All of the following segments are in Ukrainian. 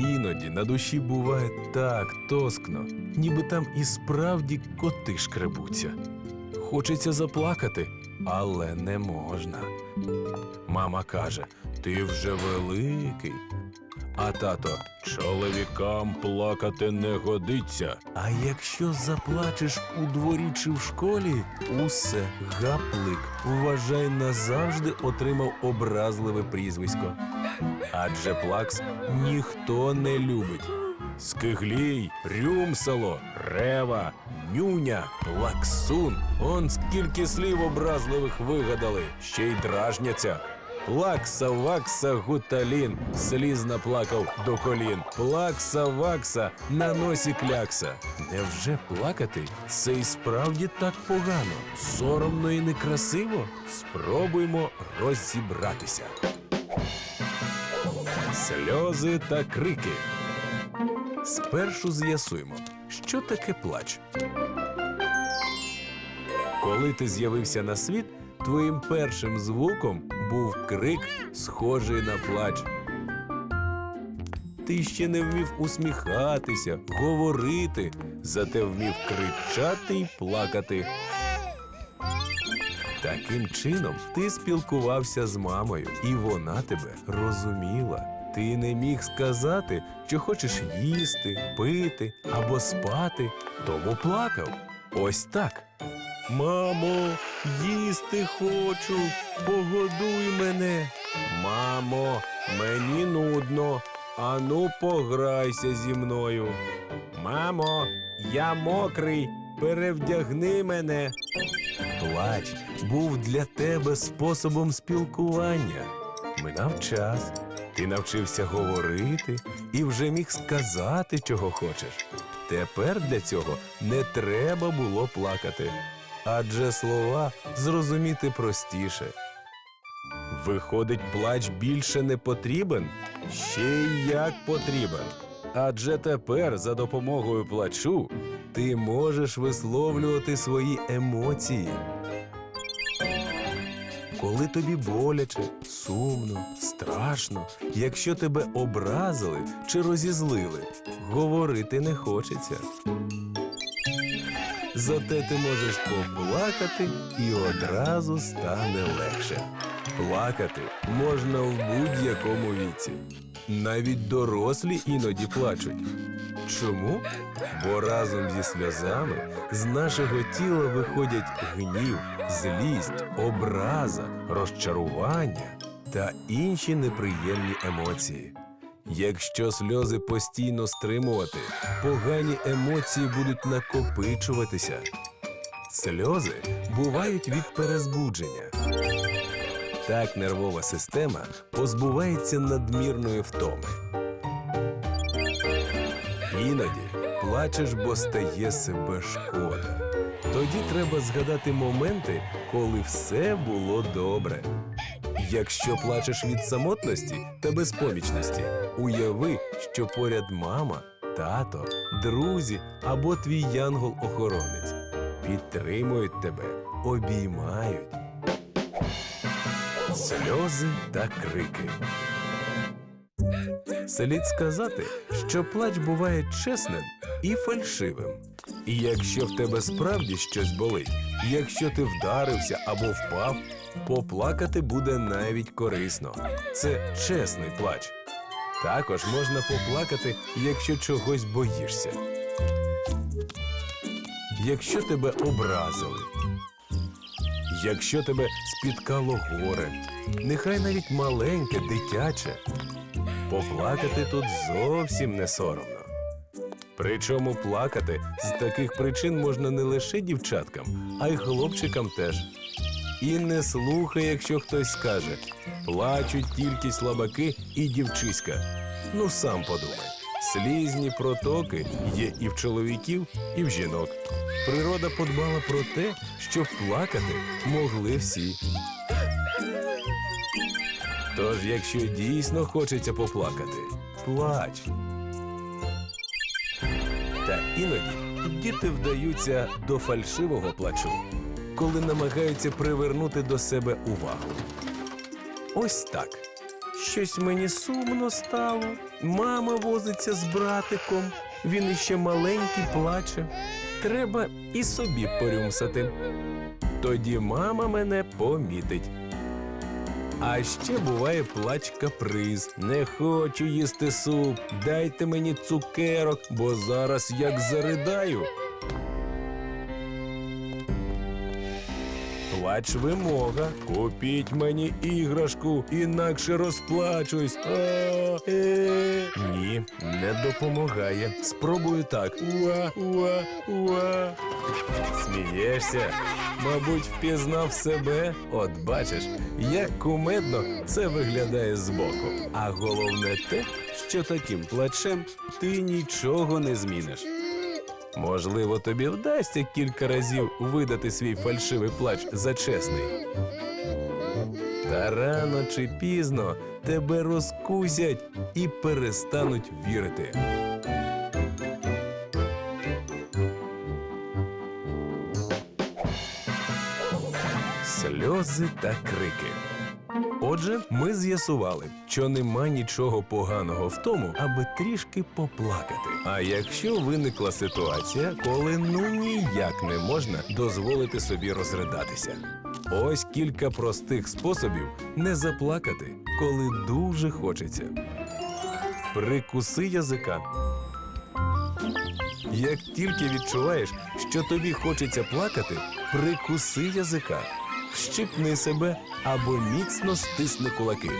Іноді на душі буває так тоскно, ніби там і справді коти шкребуться. Хочеться заплакати, але не можна. Мама каже: ти вже великий. А тато чоловікам плакати не годиться. А якщо заплачеш у дворі чи в школі, усе гаплик, вважай, назавжди отримав образливе прізвисько. Адже плакс ніхто не любить. Скиглій, рюмсало, рева, нюня, плаксун. Он скільки слів образливих вигадали, ще й дражняться. Плакса, вакса, гуталін, сліз наплакав до колін. Плакса, вакса, на носі клякса. Невже плакати це й справді так погано? Соромно і некрасиво? Спробуймо розібратися. Сльози та крики. Спершу з'ясуємо, що таке плач. Коли ти з'явився на світ, твоїм першим звуком був крик, схожий на плач. Ти ще не вмів усміхатися, говорити, зате вмів кричати й плакати. Таким чином ти спілкувався з мамою, і вона тебе розуміла. Ти не міг сказати, що хочеш їсти, пити або спати, тому плакав. Ось так. Мамо, їсти хочу, погодуй мене. Мамо, мені нудно. Ану, пограйся зі мною. Мамо, я мокрий, перевдягни мене. Плач був для тебе способом спілкування. Минав час, ти навчився говорити і вже міг сказати, чого хочеш. Тепер для цього не треба було плакати, адже слова зрозуміти простіше. Виходить, плач більше не потрібен? Ще й як потрібен. Адже тепер за допомогою плачу ти можеш висловлювати свої емоції. Коли тобі боляче, сумно, страшно, якщо тебе образили чи розізлили, говорити не хочеться. Зате ти можеш поплакати і одразу стане легше. Плакати можна в будь-якому віці. Навіть дорослі іноді плачуть. Чому? Бо разом зі сльозами з нашого тіла виходять гнів, злість, образа, розчарування та інші неприємні емоції. Якщо сльози постійно стримувати, погані емоції будуть накопичуватися. Сльози бувають від перезбудження. Так нервова система позбувається надмірної втоми. Іноді плачеш, бо стає себе шкода. Тоді треба згадати моменти, коли все було добре. Якщо плачеш від самотності та безпомічності, уяви, що поряд мама, тато, друзі або твій янгол-охоронець підтримують тебе, обіймають. Сльози та крики. Слід сказати, що плач буває чесним і фальшивим. І якщо в тебе справді щось болить, якщо ти вдарився або впав, поплакати буде навіть корисно. Це чесний плач. Також можна поплакати, якщо чогось боїшся. Якщо тебе образили, якщо тебе спіткало горе, нехай навіть маленьке, дитяче, поплакати тут зовсім не соромно. Причому плакати з таких причин можна не лише дівчаткам, а й хлопчикам теж. І не слухай, якщо хтось скаже плачуть тільки слабаки і дівчиська. Ну сам подумай. Слізні протоки є і в чоловіків, і в жінок. Природа подбала про те, щоб плакати могли всі. Тож, якщо дійсно хочеться поплакати, плач. Та іноді діти вдаються до фальшивого плачу, коли намагаються привернути до себе увагу. Ось так. Щось мені сумно стало. Мама возиться з братиком. Він іще маленький плаче. Треба і собі порюмсати. Тоді мама мене помітить. А ще буває плач каприз. Не хочу їсти суп. Дайте мені цукерок, бо зараз як заридаю. Плач вимога. Купіть мені іграшку, інакше розплачусь. Е. Ні, не допомагає. Спробую так. Уа, уа, уа. Смієшся? Мабуть, впізнав себе. От бачиш, як кумедно це виглядає збоку. А головне те, що таким плачем ти нічого не зміниш. Можливо, тобі вдасться кілька разів видати свій фальшивий плач за чесний. Та рано чи пізно тебе розкусять і перестануть вірити. Сльози та крики. Отже, ми з'ясували, що нема нічого поганого в тому, аби трішки поплакати. А якщо виникла ситуація, коли ну ніяк не можна дозволити собі розридатися. Ось кілька простих способів не заплакати, коли дуже хочеться. Прикуси язика. Як тільки відчуваєш, що тобі хочеться плакати, прикуси язика, вщипни себе або міцно стисни кулаки.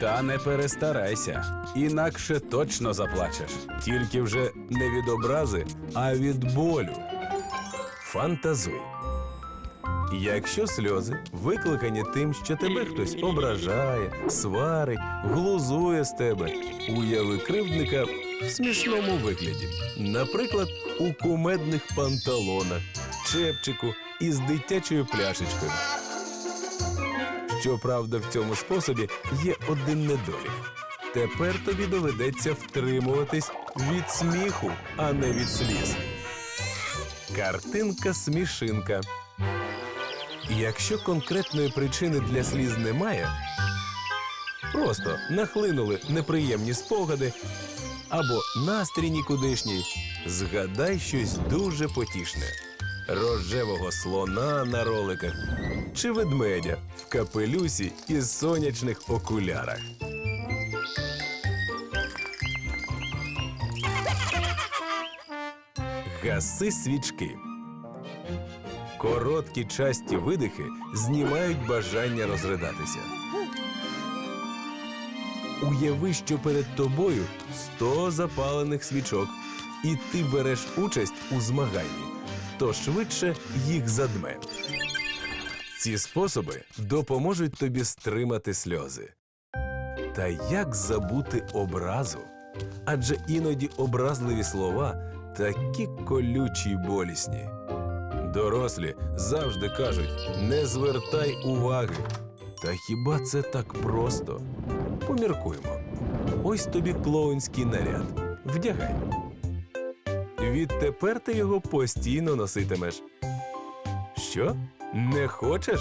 Та не перестарайся, інакше точно заплачеш. Тільки вже не від образи, а від болю. Фантазуй. Якщо сльози викликані тим, що тебе хтось ображає, сварить, глузує з тебе, уяви кривдника в смішному вигляді. Наприклад, у кумедних панталонах, чепчику із дитячою пляшечкою. Щоправда, в цьому способі є один недолік. Тепер тобі доведеться втримуватись від сміху, а не від сліз. Картинка смішинка. Якщо конкретної причини для сліз немає, просто нахлинули неприємні спогади або настрій нікудишній, згадай щось дуже потішне: рожевого слона на роликах чи ведмедя в капелюсі із сонячних окулярах. Гаси свічки. Короткі часті видихи знімають бажання розридатися. Уяви, що перед тобою 100 запалених свічок, і ти береш участь у змаганні, то швидше їх задме. Ці способи допоможуть тобі стримати сльози. Та як забути образу? Адже іноді образливі слова такі колючі й болісні. Дорослі завжди кажуть: не звертай уваги. Та хіба це так просто? Поміркуймо. Ось тобі клоунський наряд. Вдягай. Відтепер ти його постійно носитимеш. Що? Не хочеш?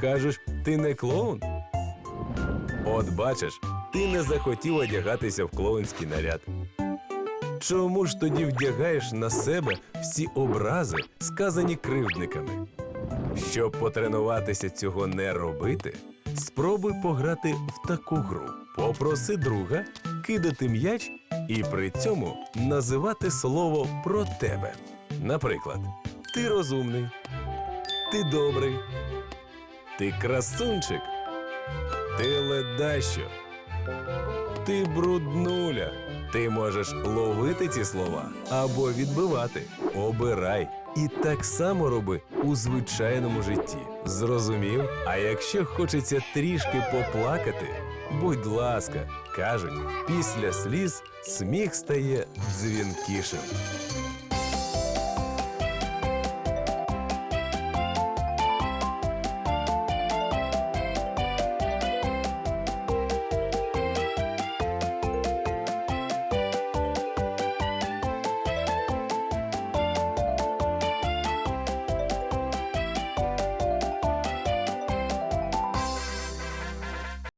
Кажеш, ти не клоун? От бачиш, ти не захотів одягатися в клоунський наряд. Чому ж тоді вдягаєш на себе всі образи, сказані кривдниками? Щоб потренуватися цього не робити, спробуй пограти в таку гру. Попроси друга кидати м'яч і при цьому називати слово про тебе. Наприклад, ти розумний, ти добрий, ти красунчик, ти ледащо, ти бруднуля. Ти можеш ловити ці слова або відбивати. Обирай. І так само роби у звичайному житті. Зрозумів? А якщо хочеться трішки поплакати, будь ласка, кажуть, після сліз сміх стає дзвінкішим.